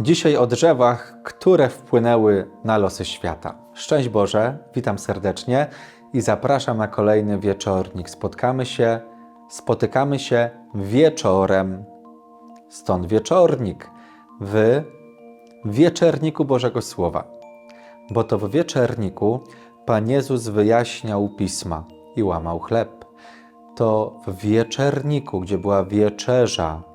Dzisiaj o drzewach, które wpłynęły na losy świata. Szczęść Boże, witam serdecznie i zapraszam na kolejny wieczornik. Spotkamy się, spotykamy się wieczorem. Stąd wieczornik w wieczerniku Bożego Słowa. Bo to w wieczerniku Pan Jezus wyjaśniał pisma i łamał chleb. To w wieczerniku, gdzie była wieczerza,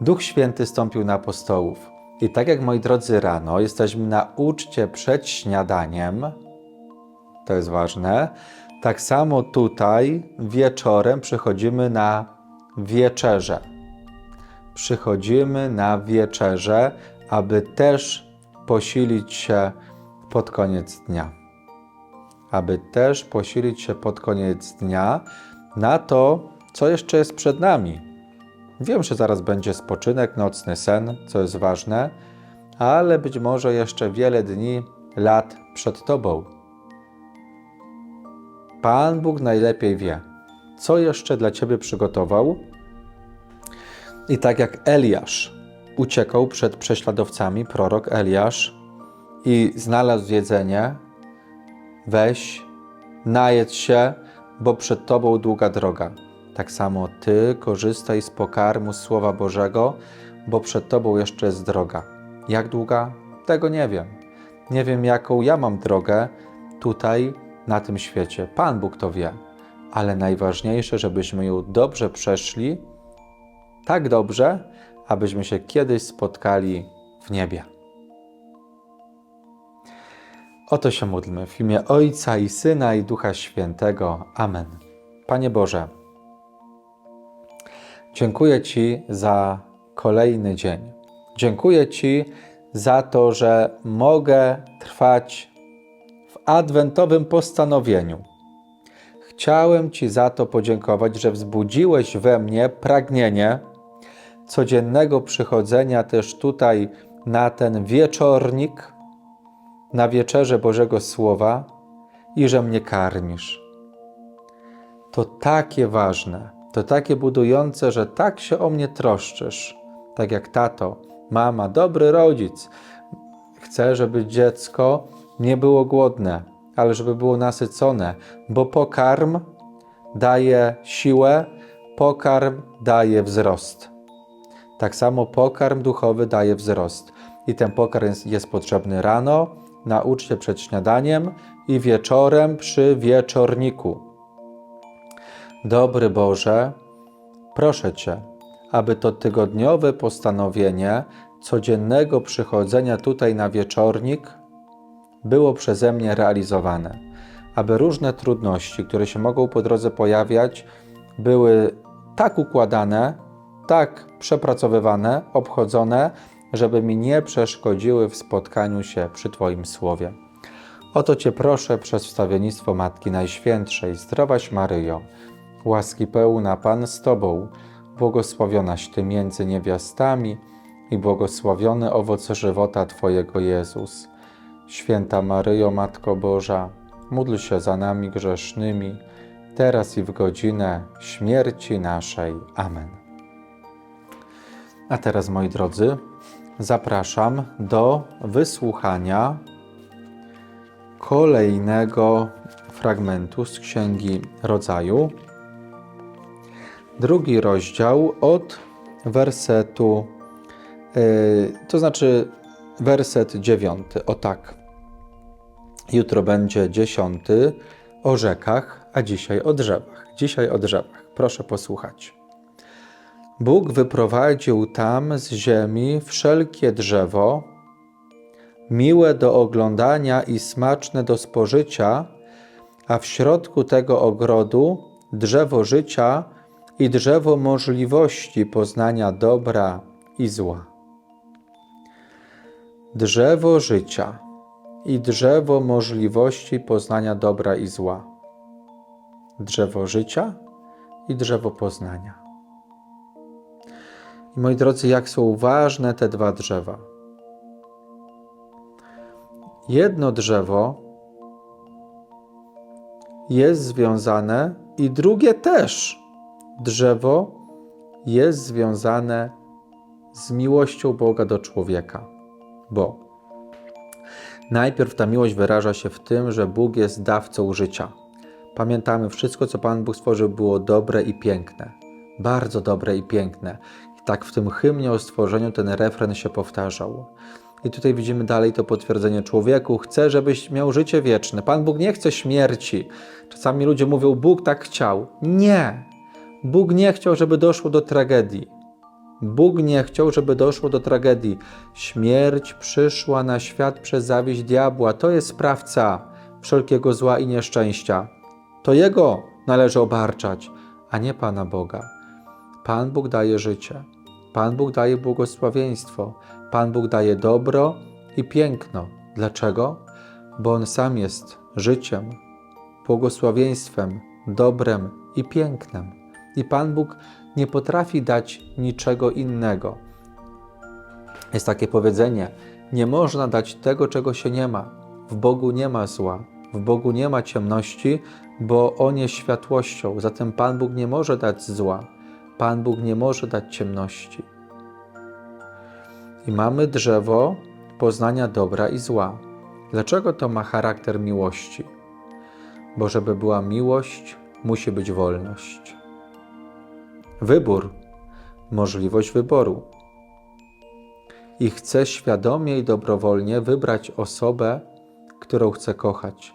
Duch Święty stąpił na apostołów. I tak jak moi drodzy rano jesteśmy na uczcie przed śniadaniem, to jest ważne, tak samo tutaj wieczorem przychodzimy na wieczerzę. Przychodzimy na wieczerzę, aby też posilić się pod koniec dnia. Aby też posilić się pod koniec dnia na to, co jeszcze jest przed nami Wiem, że zaraz będzie spoczynek, nocny sen, co jest ważne, ale być może jeszcze wiele dni, lat przed Tobą. Pan Bóg najlepiej wie, co jeszcze dla Ciebie przygotował. I tak jak Eliasz uciekał przed prześladowcami, prorok Eliasz, i znalazł jedzenie, weź, najedz się, bo przed Tobą długa droga. Tak samo Ty korzystaj z pokarmu Słowa Bożego, bo przed Tobą jeszcze jest droga. Jak długa? Tego nie wiem. Nie wiem, jaką ja mam drogę tutaj, na tym świecie. Pan Bóg to wie. Ale najważniejsze, żebyśmy ją dobrze przeszli, tak dobrze, abyśmy się kiedyś spotkali w niebie. Oto się módlmy w imię Ojca i Syna i Ducha Świętego. Amen. Panie Boże, Dziękuję Ci za kolejny dzień. Dziękuję Ci za to, że mogę trwać w adwentowym postanowieniu. Chciałem Ci za to podziękować, że wzbudziłeś we mnie pragnienie codziennego przychodzenia też tutaj na ten wieczornik, na wieczerze Bożego Słowa i że mnie karmisz. To takie ważne to takie budujące, że tak się o mnie troszczysz, tak jak tato, mama, dobry rodzic. Chcę, żeby dziecko nie było głodne, ale żeby było nasycone, bo pokarm daje siłę, pokarm daje wzrost. Tak samo pokarm duchowy daje wzrost. I ten pokarm jest, jest potrzebny rano, na uczcie przed śniadaniem i wieczorem przy wieczorniku. Dobry Boże, proszę Cię, aby to tygodniowe postanowienie codziennego przychodzenia tutaj na wieczornik było przeze mnie realizowane, aby różne trudności, które się mogą po drodze pojawiać, były tak układane, tak przepracowywane, obchodzone, żeby mi nie przeszkodziły w spotkaniu się przy Twoim słowie. Oto Cię proszę przez wstawiennictwo Matki Najświętszej, zdrowaś Maryjo, Łaski pełna Pan z Tobą, błogosławionaś Ty między niewiastami i błogosławiony owoc żywota Twojego Jezus. Święta Maryjo, Matko Boża, módl się za nami grzesznymi, teraz i w godzinę śmierci naszej. Amen. A teraz, moi drodzy, zapraszam do wysłuchania kolejnego fragmentu z Księgi Rodzaju drugi rozdział od wersetu, yy, to znaczy werset dziewiąty. O tak. Jutro będzie dziesiąty o rzekach, a dzisiaj o drzewach. Dzisiaj o drzewach. Proszę posłuchać. Bóg wyprowadził tam z ziemi wszelkie drzewo, miłe do oglądania i smaczne do spożycia, a w środku tego ogrodu drzewo życia i drzewo możliwości poznania dobra i zła. Drzewo życia i drzewo możliwości poznania dobra i zła. Drzewo życia i drzewo poznania. I moi drodzy, jak są ważne te dwa drzewa. Jedno drzewo jest związane i drugie też drzewo jest związane z miłością Boga do człowieka. Bo najpierw ta miłość wyraża się w tym, że Bóg jest dawcą życia. Pamiętamy, wszystko, co Pan Bóg stworzył, było dobre i piękne. Bardzo dobre i piękne. I tak w tym hymnie o stworzeniu ten refren się powtarzał. I tutaj widzimy dalej to potwierdzenie człowieku. Chce, żebyś miał życie wieczne. Pan Bóg nie chce śmierci. Czasami ludzie mówią, Bóg tak chciał. Nie. Bóg nie chciał, żeby doszło do tragedii. Bóg nie chciał, żeby doszło do tragedii. Śmierć przyszła na świat przez zawiść diabła. To jest sprawca wszelkiego zła i nieszczęścia. To Jego należy obarczać, a nie Pana Boga. Pan Bóg daje życie. Pan Bóg daje błogosławieństwo. Pan Bóg daje dobro i piękno. Dlaczego? Bo On sam jest życiem, błogosławieństwem, dobrem i pięknem. I Pan Bóg nie potrafi dać niczego innego. Jest takie powiedzenie: Nie można dać tego, czego się nie ma. W Bogu nie ma zła, w Bogu nie ma ciemności, bo On jest światłością. Zatem Pan Bóg nie może dać zła, Pan Bóg nie może dać ciemności. I mamy drzewo poznania dobra i zła. Dlaczego to ma charakter miłości? Bo żeby była miłość, musi być wolność. Wybór, możliwość wyboru. I chcę świadomie i dobrowolnie wybrać osobę, którą chcę kochać,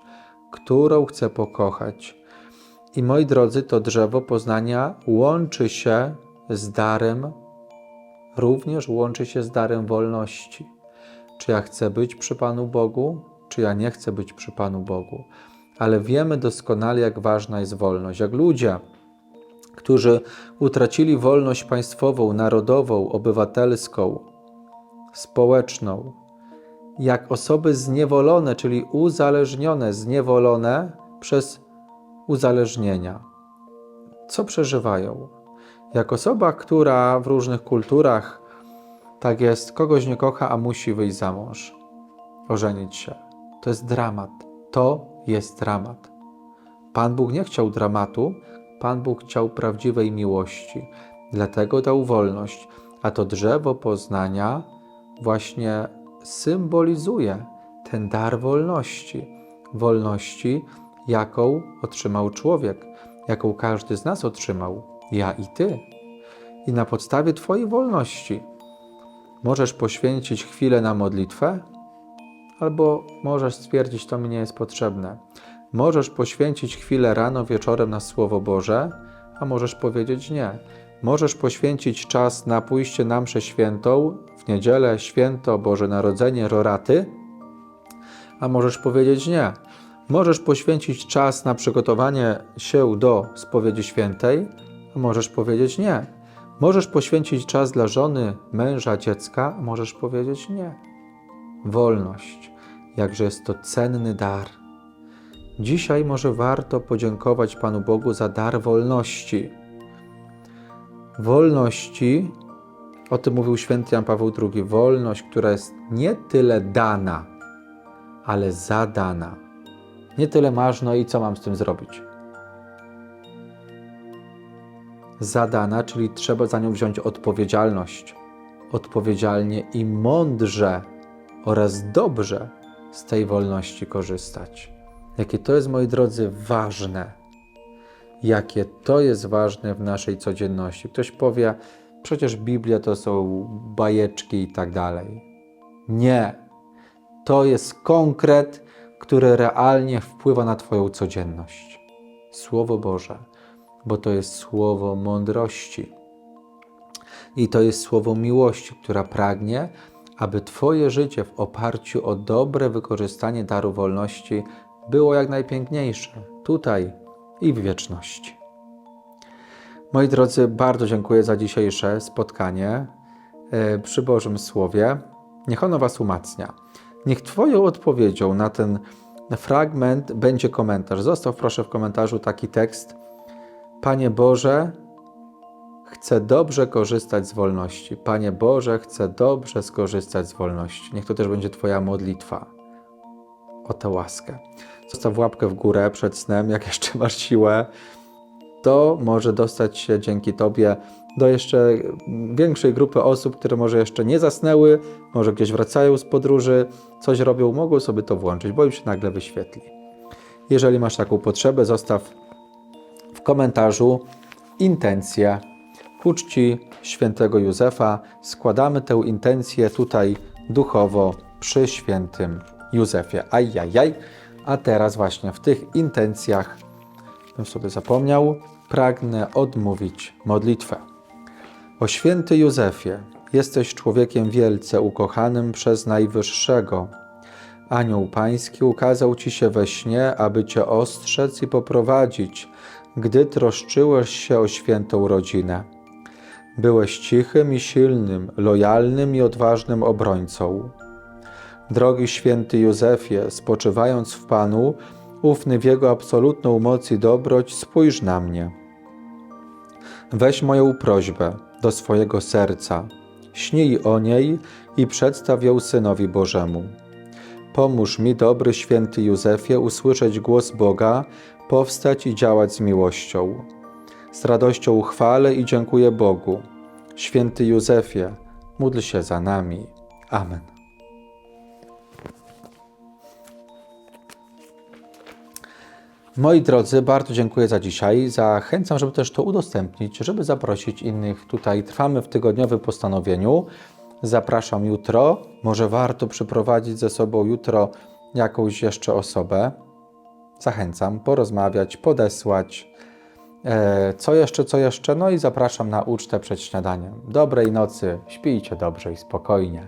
którą chcę pokochać. I moi drodzy, to drzewo poznania łączy się z darem, również łączy się z darem wolności. Czy ja chcę być przy Panu Bogu, czy ja nie chcę być przy Panu Bogu. Ale wiemy doskonale, jak ważna jest wolność. Jak ludzie, którzy utracili wolność państwową, narodową, obywatelską, społeczną, jak osoby zniewolone, czyli uzależnione, zniewolone przez uzależnienia. Co przeżywają? Jak osoba, która w różnych kulturach tak jest, kogoś nie kocha, a musi wyjść za mąż, ożenić się. To jest dramat. To jest dramat. Pan Bóg nie chciał dramatu, Pan Bóg chciał prawdziwej miłości. Dlatego dał wolność, a to drzewo poznania właśnie symbolizuje ten dar wolności. Wolności, jaką otrzymał człowiek, jaką każdy z nas otrzymał, ja i ty. I na podstawie Twojej wolności możesz poświęcić chwilę na modlitwę, albo możesz stwierdzić, to mi nie jest potrzebne. Możesz poświęcić chwilę rano, wieczorem na Słowo Boże, a możesz powiedzieć nie. Możesz poświęcić czas na pójście na mszę świętą w niedzielę, święto, Boże Narodzenie, roraty, a możesz powiedzieć nie. Możesz poświęcić czas na przygotowanie się do spowiedzi świętej, a możesz powiedzieć nie. Możesz poświęcić czas dla żony, męża, dziecka, a możesz powiedzieć nie. Wolność, jakże jest to cenny dar. Dzisiaj może warto podziękować Panu Bogu za dar wolności. Wolności, o tym mówił święty Jan Paweł II, wolność, która jest nie tyle dana, ale zadana. Nie tyle masz, no i co mam z tym zrobić? Zadana, czyli trzeba za nią wziąć odpowiedzialność. Odpowiedzialnie i mądrze oraz dobrze z tej wolności korzystać. Jakie to jest, moi drodzy, ważne. Jakie to jest ważne w naszej codzienności. Ktoś powie, przecież Biblia to są bajeczki i tak dalej. Nie. To jest konkret, który realnie wpływa na Twoją codzienność. Słowo Boże, bo to jest słowo mądrości. I to jest słowo miłości, która pragnie, aby Twoje życie w oparciu o dobre wykorzystanie daru wolności było jak najpiękniejsze tutaj i w wieczności. Moi drodzy, bardzo dziękuję za dzisiejsze spotkanie e, przy Bożym Słowie. Niech ono Was umacnia. Niech Twoją odpowiedzią na ten fragment będzie komentarz. Zostaw proszę w komentarzu taki tekst. Panie Boże, chcę dobrze korzystać z wolności. Panie Boże, chcę dobrze skorzystać z wolności. Niech to też będzie Twoja modlitwa o tę łaskę. Zostaw łapkę w górę przed snem, jak jeszcze masz siłę. To może dostać się dzięki Tobie do jeszcze większej grupy osób, które może jeszcze nie zasnęły, może gdzieś wracają z podróży, coś robią, mogą sobie to włączyć, bo im się nagle wyświetli. Jeżeli masz taką potrzebę, zostaw w komentarzu intencję ku czci świętego Józefa. Składamy tę intencję tutaj duchowo przy świętym Józefie. Ajajaj. A teraz właśnie w tych intencjach, bym sobie zapomniał, pragnę odmówić modlitwę. O święty Józefie, jesteś człowiekiem wielce ukochanym przez Najwyższego. Anioł Pański ukazał Ci się we śnie, aby Cię ostrzec i poprowadzić, gdy troszczyłeś się o świętą rodzinę. Byłeś cichym i silnym, lojalnym i odważnym obrońcą. Drogi święty Józefie, spoczywając w Panu, ufny w Jego absolutną moc i dobroć, spójrz na mnie. Weź moją prośbę do swojego serca, śnij o niej i przedstaw ją Synowi Bożemu. Pomóż mi, dobry święty Józefie, usłyszeć głos Boga, powstać i działać z miłością. Z radością chwalę i dziękuję Bogu. Święty Józefie, módl się za nami. Amen. Moi drodzy, bardzo dziękuję za dzisiaj. Zachęcam, żeby też to udostępnić, żeby zaprosić innych. Tutaj trwamy w tygodniowym postanowieniu. Zapraszam jutro. Może warto przyprowadzić ze sobą jutro jakąś jeszcze osobę. Zachęcam, porozmawiać, podesłać. E, Co jeszcze, co jeszcze? No i zapraszam na ucztę przed śniadaniem. Dobrej nocy, śpijcie dobrze i spokojnie.